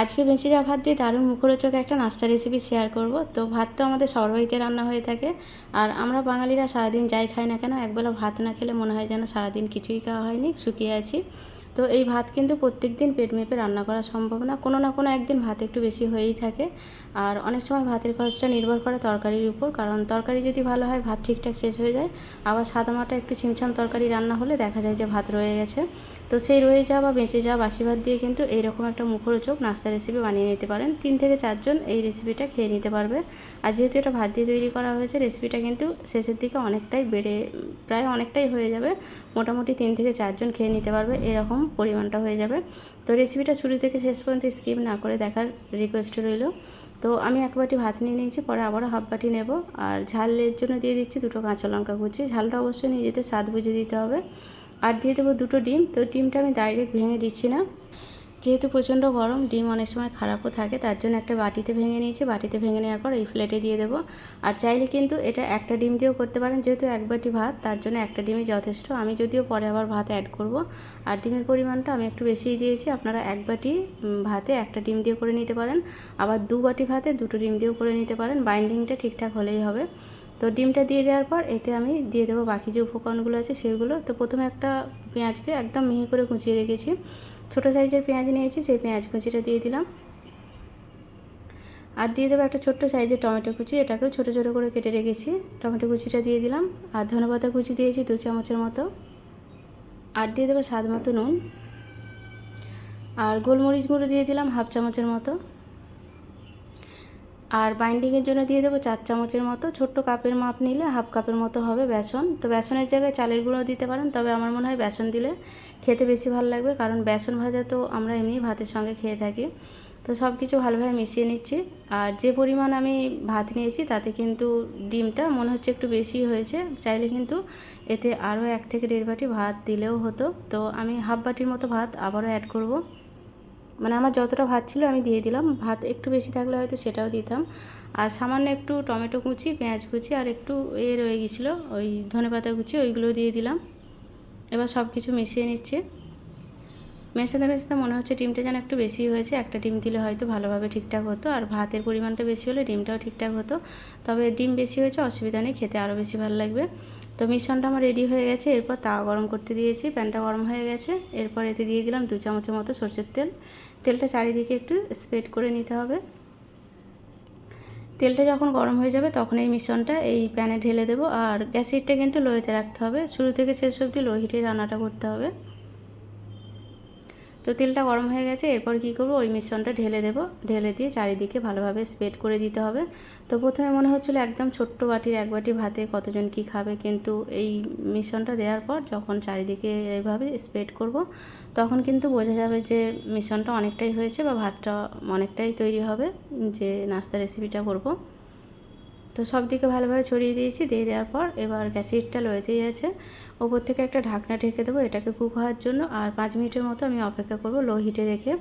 আজকে বেঁচে যাওয়া ভাত দিয়ে দারুণ মুখরোচক একটা নাস্তা রেসিপি শেয়ার করব। তো ভাত তো আমাদের সরবাইতে রান্না হয়ে থাকে। আর আমরা বাঙালিরা সারাদিন যাই খাই না কেন, একবেলা ভাত না খেলে মনে হয় যেন সারাদিন কিছুই খাওয়া হয়নি, শুকিয়ে আছি। তো এই ভাত কিন্তু প্রত্যেক দিন পেট মেপে রান্না করা সম্ভব না। কোনো না কোনো একদিন ভাত একটু বেশি হয়েই থাকে। আর অনেক সময় ভাতের খরচটা নির্ভর করে তরকারির উপর। কারণ তরকারি যদি ভালো হয়, ভাত ঠিকঠাক শেষ হয়ে যায়। আবার সাদামাটা একটু ছিমছাম তরকারি রান্না হলে দেখা যায় যে ভাত রয়ে গেছে। তো সেই রয়ে যাওয়া বা বেঁচে যাওয়া বাসি ভাত দিয়ে কিন্তু এইরকম একটা মুখরোচক নাস্তা রেসিপি বানিয়ে নিতে পারেন। তিন থেকে চারজন এই রেসিপিটা খেয়ে নিতে পারবে। আর যেহেতু এটা ভাত দিয়ে তৈরি করা হয়েছে রেসিপিটা কিন্তু শেষের দিকে অনেকটাই বেড়ে, প্রায় অনেকটাই হয়ে যাবে। মোটামুটি তিন থেকে চারজন খেয়ে নিতে পারবে এরকম পরিমাণটা হয়ে যাবে। তো রেসিপিটা শুরু থেকে শেষ পর্যন্ত স্কিপ না করে দেখার রিকোয়েস্ট রইল। তো আমি এক বাটি ভাত নিয়ে নিয়েছি, পরে আবারও হাফ বাটি নেব। আর ঝালের জন্য দিয়ে দিচ্ছি দুটো কাঁচা লঙ্কা কুচি। ঝালটা অবশ্যই নিজেদের স্বাদ বুঝে দিতে হবে। আর দিয়ে দেবো দুটো ডিম। তো ডিমটা আমি ডাইরেক্ট ভেঙে দিচ্ছি না। যেহেতু প্রচণ্ড গরম, ডিম অনেক সময় খারাপও থাকে, তার জন্য একটা বাটিতে ভেঙে নিয়েছি। বাটিতে ভেঙে নেওয়ার পর এই প্লেটে দিয়ে দেবো। আর চাইলে কিন্তু এটা একটা ডিম দিয়েও করতে পারেন, যেহেতু এক বাটি ভাত, তার জন্য একটা ডিমই যথেষ্ট। আমি যদিও পরে আবার ভাত অ্যাড করব। আর ডিমের পরিমাণটা আমি একটু বেশিই দিয়েছি। আপনারা এক বাটি ভাতে একটা ডিম দিয়ে করে নিতে পারেন। আবার দু বাটি ভাতে দুটো ডিম দিয়েও করে নিতে পারেন। বাইন্ডিংটা ঠিকঠাক হলেই হবে। তো ডিমটা দিয়ে দেওয়ার পর এতে আমি দিয়ে দেবো বাকি যে উপকরণগুলো আছে সেগুলো। তো প্রথমে একটা পেঁয়াজকে একদম মিহি করে কুচিয়ে রেখেছি। ছোটো সাইজের পেঁয়াজ নিয়েছি, সেই পেঁয়াজ কুচিটা দিয়ে দিলাম। আর দিয়ে দেবো একটা ছোট্ট সাইজের টমেটো কুচি, এটাকেও ছোটো ছোটো করে কেটে রেখেছি। টমেটো কুচিটা দিয়ে দিলাম। আর ধনেপাতা কুচি দিয়েছি দু চামচের মতো। আর দিয়ে দেবো স্বাদ মতো নুন। আর গোলমরিচ গুঁড়ো দিয়ে দিলাম হাফ চামচের মতো। আর বাইন্ডিংয়ের জন্য দিয়ে দেবো চার চামচের মতো। ছোট্ট কাপের মাপ নিলে হাফ কাপের মতো হবে বেসন। তো বেসনের জায়গায় চালের গুঁড়ো দিতে পারেন, তবে আমার মনে হয় বেসন দিলে খেতে বেশি ভালো লাগবে, কারণ বেসন ভাজা তো আমরা এমনি ভাতের সঙ্গে খেয়ে থাকি। তো সব কিছু ভালোভাবে মিশিয়ে নিচ্ছি। আর যে পরিমাণ আমি ভাত নিয়েছি, তাতে কিন্তু ডিমটা মনে হচ্ছে একটু বেশি হয়েছে। চাইলে কিন্তু এতে আরও এক থেকে দেড় বাটি ভাত দিলেও হতো। তো আমি হাফ বাটির মতো ভাত আবারও অ্যাড করব। মানে আমার যতটা ভাত ছিল আমি দিয়ে দিলাম। ভাত একটু বেশি থাকলে হয়তো সেটাও দিতাম। আর সামান্য একটু টমেটো কুচি, পেঁয়াজ কুচি আর একটু এ রয়ে গেছিল, ওই ধনে পাতা কুচি ওইগুলো দিয়ে দিলাম। এবার সব কিছু মিশিয়ে নিচ্ছে। মেশাতে মেশাতে মনে হচ্ছে ডিমটা যেন একটু বেশি হয়েছে, একটা ডিম দিলে হয়তো ভালোভাবে ঠিকঠাক হতো। আর ভাতের পরিমাণটা বেশি হলে ডিমটাও ঠিকঠাক হতো। তবে ডিম বেশি হয়েছে, অসুবিধা নেই, খেতে আরও বেশি ভালো লাগবে। তো মিশ্রণটা আমার রেডি হয়ে গেছে, এরপর তাও গরম করতে দিয়েছি, প্যানটা গরম হয়ে গেছে, এরপর এতে দিয়ে দিলাম দু চামচের মতো সরষের তেল। তেলটা চারিদিকে একটু স্প্রেড করে নিতে হবে। তেলটা যখন গরম হয়ে যাবে তখন এই মিশ্রণটা এই প্যানে ঢেলে দেবো, আর গ্যাস হিটটা কিন্তু লোয়েতে রাখতে হবে। শুরু থেকে শেষ অবধি লো রান্নাটা করতে হবে। তো তেলটা গরম হয়ে গেছে, এরপর কি করব? ওই মিশ্রণটা ঢেলে দেব। ঢেলে দিয়ে চারিদিকে ভালোভাবে স্প্রেড করে দিতে হবে। তো প্রথমে মনে হচ্ছিল একদম ছোট্ট বাটির এক বাটি ভাতে কতজন কি খাবে, কিন্তু এই মিশ্রণটা দেওয়ার পর যখন চারিদিকে এইভাবে স্প্রেড করব, তখন কিন্তু বোঝা যাবে যে মিশ্রণটা অনেকটাই হয়েছে বা ভাতটা অনেকটাই তৈরি হবে যে নাস্তা রেসিপিটা করব। তো সব দিকে ভালোভাবে ছড়িয়ে দিয়েছি। দিয়ে দেওয়ার পর এবার গ্যাসিটটা লোয়েতেই আছে। ওপর থেকে একটা ঢাকনা ঢেকে দেবো এটাকে কুক হওয়ার জন্য। আর পাঁচ মিনিটের মতো আমি অপেক্ষা করব লো হিটে রেখে।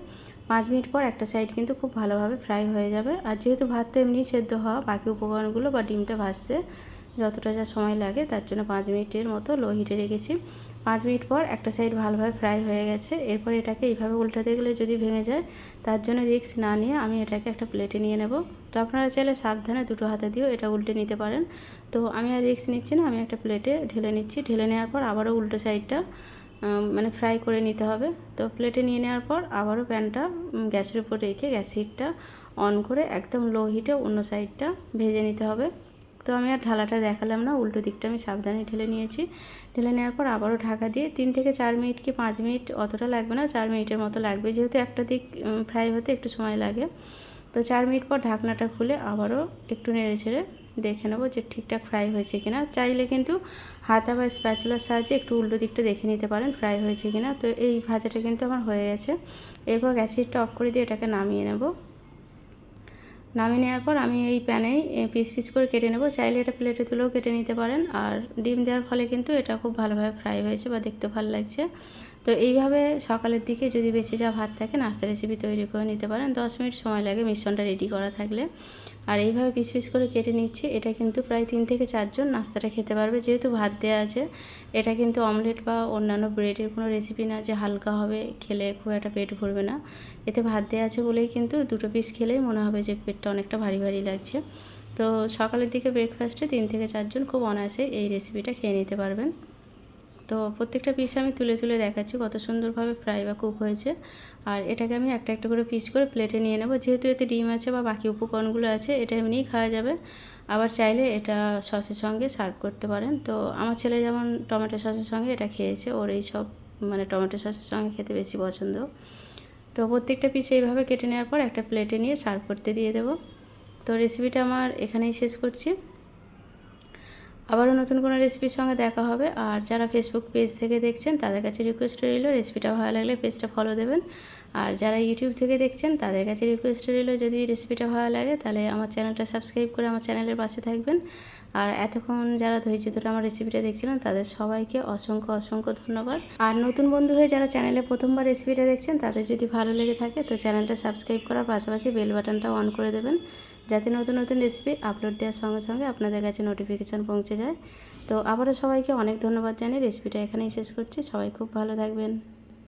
পাঁচ মিনিট পর একটা সাইড কিন্তু খুব ভালোভাবে ফ্রাই হয়ে যাবে। আর যেহেতু ভাত তো এমনি সেদ্ধ হওয়া, বাকি উপকরণগুলো বা ডিমটা ভাজতে যতটা যা সময় লাগে তার জন্য পাঁচ মিনিটের মতো লো হিটে রেখেছি। পাঁচ মিনিট পর একটা সাইড ভালোভাবে ফ্রাই হয়ে গেছে। এরপর এটাকে এইভাবে উল্টাতে গেলে যদি ভেঙে যায়, তার জন্য রিস্ক না নিয়ে আমি এটাকে একটা প্লেটে নিয়ে নেব। তো আপনারা চাইলে সাবধানে দুটো হাতে দিয়েও এটা উল্টে নিতে পারেন। তো আমি আর রিস্ক নিচ্ছি না, আমি একটা প্লেটে ঢেলে নিচ্ছি। ঢেলে নেওয়ার পর আবারও উল্টো সাইডটা মানে ফ্রাই করে নিতে হবে। তো প্লেটে নিয়ে নেওয়ার পর আবারও প্যানটা গ্যাসের উপর রেখে গ্যাস হিটটা অন করে একদম লো হিটে অন্য সাইডটা ভেজে নিতে হবে। তো আমি আর ঢালাটা দেখালাম না, উল্টো দিকটা আমি সাবধানে ঢেলে নিয়েছি। ঢেলে নেওয়ার পর আবারও ঢাকা দিয়ে তিন থেকে চার মিনিট কি পাঁচ মিনিট অতটা লাগবে না, চার মিনিটের মতো লাগবে। যেহেতু একটা দিক ফ্রাই হতে একটু সময় লাগে। তো চার মিনিট পর ঢাকনাটা খুলে আবারও একটু নেড়ে ছেড়ে দেখে নেব যে ঠিকঠাক ফ্রাই হয়েছে কিনা। চাইলে কিন্তু হাতা বা স্প্যাচুলার সাহায্যে একটু উল্টো দিকটা দেখে নিতে পারেন ফ্রাই হয়েছে কিনা। তো এই ভাজাটা কিন্তু আমার হয়ে গেছে। এরপর গ্যাসিটটা অফ করে দিয়ে এটাকে নামিয়ে নেব। নামিয়ে নেওয়ার পর আমি এই প্যানেই পিস পিস করে কেটে নেব। চাইলে এটা প্লেটে তুলেও কেটে নিতে পারেন। আর ডিম দেওয়ার ফলে কিন্তু এটা খুব ভালোভাবে ফ্রাই হয়েছে বা দেখতে ভালো লাগছে। তো এইভাবে সকালের দিকে যদি বেঁচে যা ভাত থাকে, নাস্তা রেসিপি তৈরি করে নিতে পারেন। দশ মিনিট সময় লাগে মিশ্রণটা রেডি করা থাকলে। আর এইভাবে পিস পিস করে কেটে নিচ্ছি। এটা কিন্তু প্রায় তিন থেকে চারজন নাস্তাটা খেতে পারবে। যেহেতু ভাত দেওয়া আছে, এটা কিন্তু অমলেট বা অন্যান্য ব্রেডের কোনো রেসিপি না যে হালকা হবে, খেলে খুব একটা পেট ভরবে না। এতে ভাত দেওয়া আছে বলেই কিন্তু দুটো পিস খেলেই মনে হবে যে পেটটা অনেকটা ভারী ভারী লাগছে। তো সকালের দিকে ব্রেকফাস্টে তিন থেকে চারজন খুব অনায়াসে এই রেসিপিটা খেয়ে নিতে পারবেন। তো প্রত্যেকটা পিস আমি তুলে তুলে দেখাচ্ছি কত সুন্দরভাবে ফ্রাই বা কুক হয়েছে। আর এটাকে আমি একটা একটা করে পিস করে প্লেটে নিয়ে নেব। যেহেতু এতে ডিম আছে বা বাকি উপকরণগুলো আছে, এটা এমনিই খাওয়া যাবে। আবার চাইলে এটা সসের সঙ্গে সার্ভ করতে পারেন। তো আমার ছেলে যেমন টমেটো সসের সঙ্গে এটা খেয়েছে, ওর এই সব মানে টমেটো সসের সঙ্গে খেতে বেশি পছন্দ। তো প্রত্যেকটা পিস এইভাবে কেটে নেওয়ার পর একটা প্লেটে নিয়ে সার্ভ করতে দিয়ে দেবো। তো রেসিপিটা আমার এখানেই শেষ করছি। আবারও নতুন কোনো রেসিপির সঙ্গে দেখা হবে। আর যারা ফেসবুক পেজ থেকে দেখছেন, তাদের কাছে রিকোয়েস্ট রইল রেসিপিটা ভালো লাগলে পেজটা ফলো দেবেন। আর যারা ইউটিউব থেকে দেখছেন, তাদের কাছে রিকোয়েস্ট রইল, যদি রেসিপিটা ভালো লাগে, তাহলে আমার চ্যানেলটা সাবস্ক্রাইব করে আমার চ্যানেলের পাশে থাকবেন। আর এতক্ষণ যারা ধৈর্য ধরে আমার রেসিপিটা দেখছিলেন, তাদের সবাইকে অসংখ্য অসংখ্য ধন্যবাদ। আর নতুন বন্ধু হয়ে যারা চ্যানেলে প্রথমবার রেসিপিটা দেখছেন, তাদের যদি ভালো লেগে থাকে, তো চ্যানেলটা সাবস্ক্রাইব করার পাশাপাশি বেল বাটনটা অন করে দেবেন। যাতে নতুন নতুন রেসিপি আপলোড দেওয়ার সঙ্গে সঙ্গে আপনাদের কাছে নোটিফিকেশান পৌঁছে যায়। তো আবারও সবাইকে অনেক ধন্যবাদ জানিয়ে রেসিপিটা এখানেই শেষ করছি। সবাই খুব ভালো থাকবেন।